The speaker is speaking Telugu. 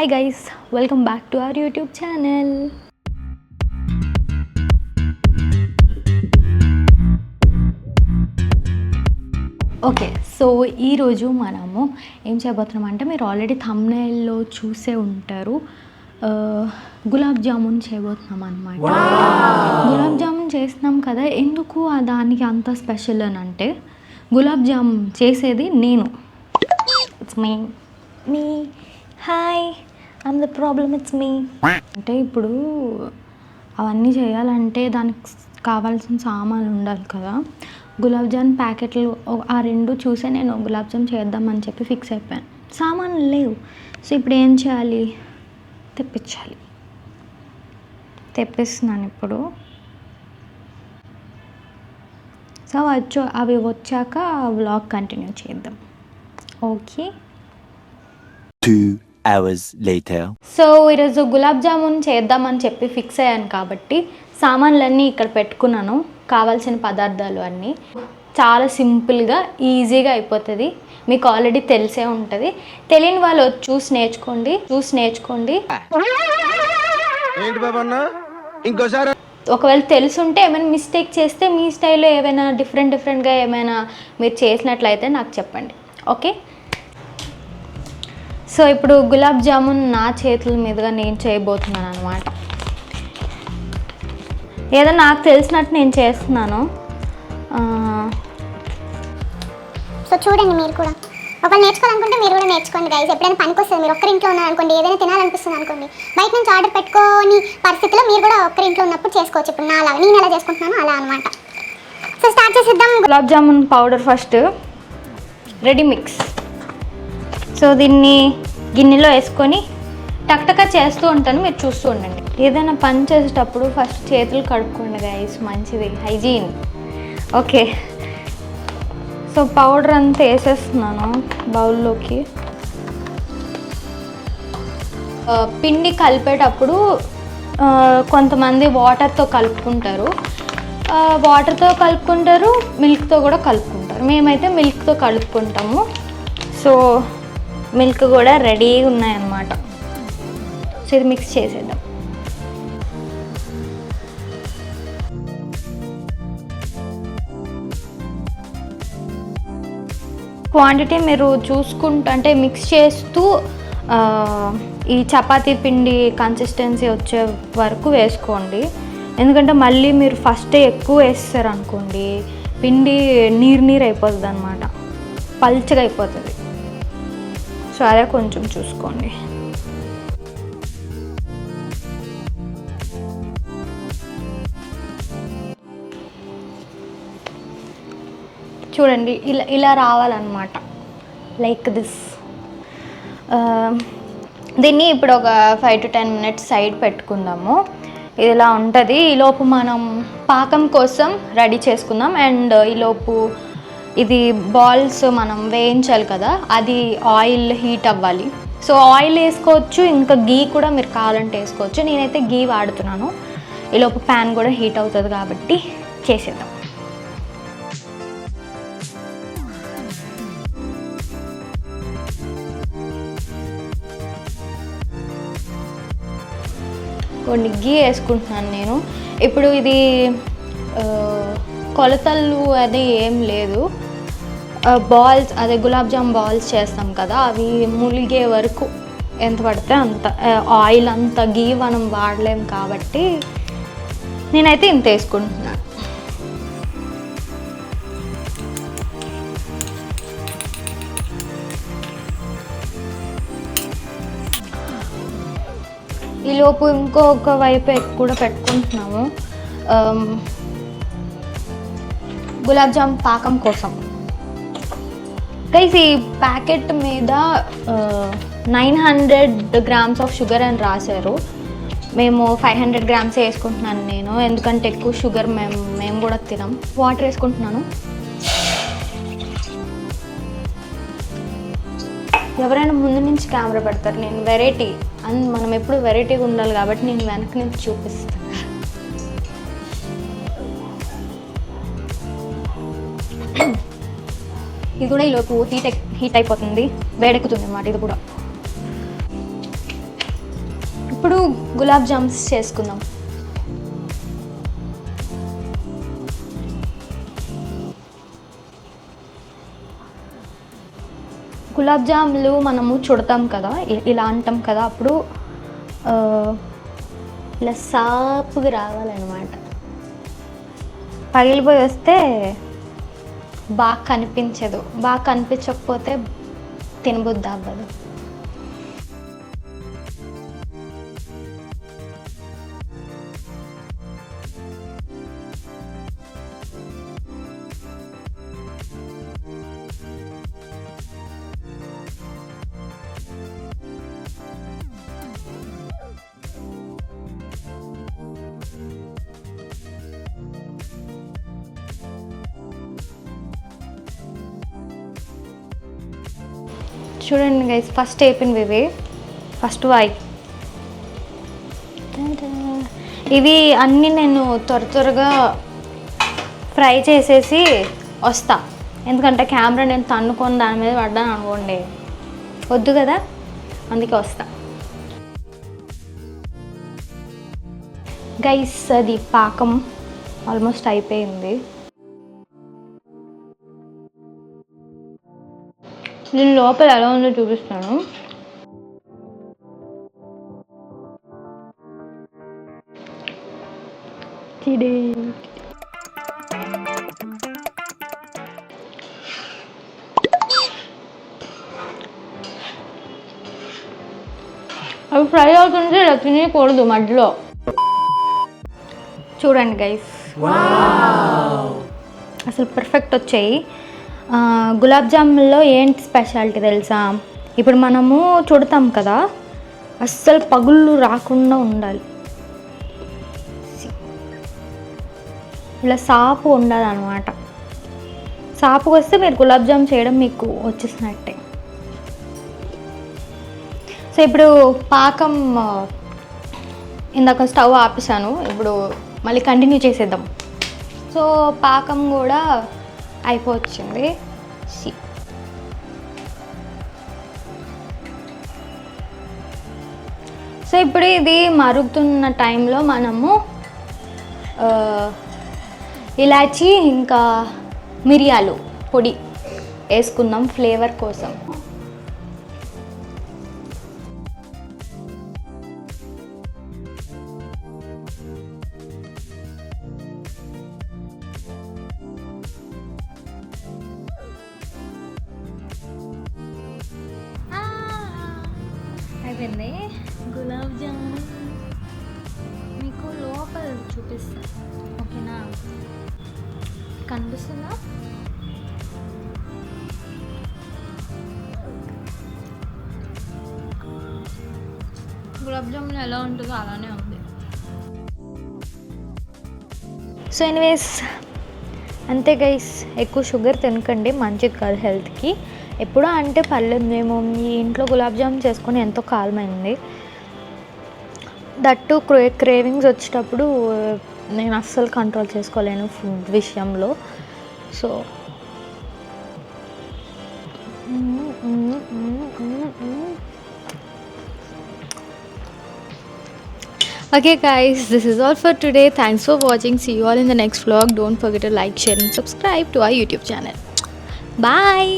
Hi guys welcome back to our YouTube channel okay so ఈరోజు మనము ఏం చేయబోతున్నాం అంటే మీరు ఆల్రెడీ థంబ్నైల్లో చూసే ఉంటారు గులాబ్ జామున్ చేయబోతున్నాం అనమాట గులాబ్ జామున్ చేస్తున్నాం కదా ఎందుకు ఆ దానికి అంత స్పెషల్ అని అంటే గులాబ్ జామున్ చేసేది నేను. It's me me hi I'm the problem it's me అంటే ఇప్పుడు అవన్నీ చేయాలంటే దానికి కావాల్సిన సామాన్లు ఉండాలి కదా. గులాబ్ జామ్ ప్యాకెట్లు ఆ రెండు చూసే నేను గులాబ్ జామ్ చేద్దామని చెప్పి ఫిక్స్ అయిపోయాను. సామాన్లు లేవు. సో ఇప్పుడు ఏం చేయాలి? తెప్పించాలి. తెప్పిస్తున్నాను ఇప్పుడు. సో వచ్చో అవి వచ్చాక వ్లాగ్ కంటిన్యూ చేద్దాం. Okay Hours later. సో ఈరోజు గులాబ్ జామున్ చేద్దామని చెప్పి ఫిక్స్ అయ్యాను కాబట్టి సామాన్లన్నీ ఇక్కడ పెట్టుకున్నాను. కావాల్సిన పదార్థాలు అన్నీ. చాలా సింపుల్గా ఈజీగా అయిపోతుంది. మీకు ఆల్రెడీ తెలిసే ఉంటుంది. తెలియని వాళ్ళు వచ్చి చూసి నేర్చుకోండి చూసి నేర్చుకోండి. ఇంకోసారి ఒకవేళ తెలుసుంటే ఏమైనా మిస్టేక్ చేస్తే మీ స్టైల్లో ఏమైనా డిఫరెంట్ డిఫరెంట్గా ఏమైనా మీరు చేసినట్లయితే నాకు చెప్పండి. ఓకే సో ఇప్పుడు గులాబ్ జామున్ నా చేతుల మీదుగా నేను చేయబోతున్నాను అనమాట ఏదో నాకు తెలిసినట్టు నేను చేస్తున్నాను. సో చూడండి మీరు కూడా. ఒకవేళ నేర్చుకోవాలనుకుంటే మీరు కూడా నేర్చుకోండి గైస్ ఎప్పుడైనా పనికి వస్తుంది మీరు ఒక్కరి ఇంట్లో ఉన్నారనుకోండి ఏదైనా తినాలనిపిస్తుంది అనుకోండి. బయట నుంచి ఆర్డర్ పెట్టుకోని పరిస్థితిలో మీరు కూడా ఒక్కరి ఇంట్లో ఉన్నప్పుడు చేసుకోవచ్చు. ఇప్పుడు నా అలా నేను ఎలా చేసుకుంటున్నాను అలా అనమాట సో స్టార్ట్ చేసేద్దాం. Gulab jamun powder first ready mix. So దీన్ని గిన్నెలో వేసుకొని టక్టకా చేస్తూ ఉంటాను. మీరు చూస్తూ ఉండండి. ఏదైనా పని చేసేటప్పుడు ఫస్ట్ చేతులు కడుక్కోండి గైస్ మంచిది. హైజీన్ ఓకే సో పౌడర్ అంతా వేసేస్తున్నాను బౌల్లోకి. పిండి కలిపేటప్పుడు కొంతమంది వాటర్తో కలుపుకుంటారు. వాటర్తో కలుపుకుంటారు మిల్క్తో కూడా కలుపుకుంటారు. మేమైతే మిల్క్తో కలుపుకుంటాము. సో మిల్క్ కూడా రెడీ ఉన్నాయన్నమాట. సో ఇది మిక్స్ చేసేద్దాం. క్వాంటిటీ మీరు చూసుకుంటూ అంటే మిక్స్ చేస్తూ ఈ చపాతీ పిండి కన్సిస్టెన్సీ వచ్చే వరకు వేసుకోండి. ఎందుకంటే మళ్ళీ మీరు ఫస్ట్ ఎక్కువ వేస్తారు అనుకోండి పిండి నీరు నీరు అయిపోతుంది అనమాట పల్చగా అయిపోతుంది. సో అదే కొంచెం చూసుకోండి. చూడండి ఇలా ఇలా రావాలన్నమాట. లైక్ దిస్ um, దీన్ని ఇప్పుడు ఒక five to ten minutes side పెట్టుకుందాము. ఇలా ఉంటుంది. ఈలోపు మనం పాకం కోసం రెడీ చేసుకుందాం. అండ్ ఈలోపు ఇది బాల్స్ మనం వేయించాలి కదా అది ఆయిల్ హీట్ అవ్వాలి. సో ఆయిల్ వేసుకోవచ్చు ఇంకా గీ కూడా మీరు కావాలంటే వేసుకోవచ్చు. నేనైతే గీ వాడుతున్నాను. ఈలోపు ప్యాన్ కూడా హీట్ అవుతుంది కాబట్టి చేసేద్దాం. కొన్ని గీ వేసుకుంటున్నాను నేను. ఇప్పుడు ఇది కొలతలు అది ఏం లేదు. బాల్స్ అదే గులాబ్ జామ్ బాల్స్ చేస్తాం కదా అవి ములిగే వరకు ఎంత పడితే అంత ఆయిల్ అంత గీ మనం వాడలేం కాబట్టి నేనైతే ఇంత వేసుకుంటున్నాను ఈలోపు ఇంకొక వైపు కూడా పెట్టుకుంటున్నాము. గులాబ్ జామ్ పాకం కోసం. గైస్ ఈ ప్యాకెట్ మీద nine hundred grams of sugar అని రాశారు. మేము ఫైవ్ హండ్రెడ్ గ్రామ్స్ వేసుకుంటున్నాను నేను. ఎందుకంటే ఎక్కువ షుగర్ మేము మేము కూడా తినాం. వాటర్ వేసుకుంటున్నాను. ఎవరైనా ముందు నుంచి కెమెరా పెడతారు. నేను వెరైటీ అండ్ మనం ఎప్పుడు వెరైటీగా ఉండాలి కాబట్టి నేను వెనక నుంచి చూపిస్తాను. ఇది కూడా ఈలోపు హీట్ హీట్ అయిపోతుంది. వేడెక్కుతుంది అన్నమాట ఇది కూడా. ఇప్పుడు గులాబ్ జామ్స్ చేసుకుందాం. గులాబ్ జాములు మనము చుడతాం కదా ఇలా అంటాం కదా అప్పుడు ఇలా సాపుగా రావాలన్నమాట. పగిలిపోయి వస్తే బాగా కనిపించదు. బాగా కనిపించకపోతే తినబుద్ధి అవ్వదు. చూడండి గైస్ ఫస్ట్ అయిపోయింది ఇవి ఫస్ట్ వాయి ఇవి అన్నీ నేను త్వర త్వరగా ఫ్రై చేసేసి వస్తా. ఎందుకంటే కెమెరా నేను తన్నుకొని దాని మీద పడ్డాను అనుకోండి. వద్దు కదా? అందుకే వస్తా. గైస్ అది పాకం. ఆల్మోస్ట్ అయిపోయింది. నేను లోపల ఎలా ఉందో చూపిస్తాను. అవి ఫ్రై అవుతుంటే ఇలా తినేయకూడదు మధ్యలో. చూడండి గైస్ అసలు పర్ఫెక్ట్ వచ్చాయి. గులాబ్ జాముల్లో ఏంటి స్పెషాలిటీ తెలుసా? ఇప్పుడు మనము చుడతాం కదా అస్సలు పగుళ్ళు రాకుండా ఉండాలి. ఇలా సాపు ఉండాలన్నమాట. సాపు వస్తే మీరు గులాబ్ జామ్ చేయడం మీకు వచ్చేసినట్టే. సో ఇప్పుడు పాకం ఇందాక స్టవ్ ఆపేసాను ఇప్పుడు మళ్ళీ కంటిన్యూ చేసేద్దాం. సో పాకం కూడా అయిపోవచ్చింది సి. సో ఇప్పుడు ఇది మరుగుతున్న టైంలో మనము ఇలాచీ ఇలాచి ఇంకా మిరియాలు పొడి వేసుకుందాం ఫ్లేవర్ కోసం. అయిపోయింది. గులాబ్ జామున్ మీకు లోపల చూపిస్తా. ఓకేనా? కనిపిస్తుందా? గులాబ్ జామున్ ఎలా ఉంటుందో అలానే ఉంది. సో ఎనీవేస్ అంతే గైస్ ఎక్కువ షుగర్ తినకండి మంచిది కాదు హెల్త్కి ఎప్పుడో అంటే పర్లేదు మేము మీ ఇంట్లో గులాబ్ జామ్ చేసుకొని ఎంతో కాలమైంది. దట్టు క్రే క్రేవింగ్స్ వచ్చేటప్పుడు నేను అస్సలు కంట్రోల్ చేసుకోలేను ఫుడ్ విషయంలో. So okay guys this is all for today thanks for watching see you all in the next blog don't forget like share and subscribe to our YouTube channel bye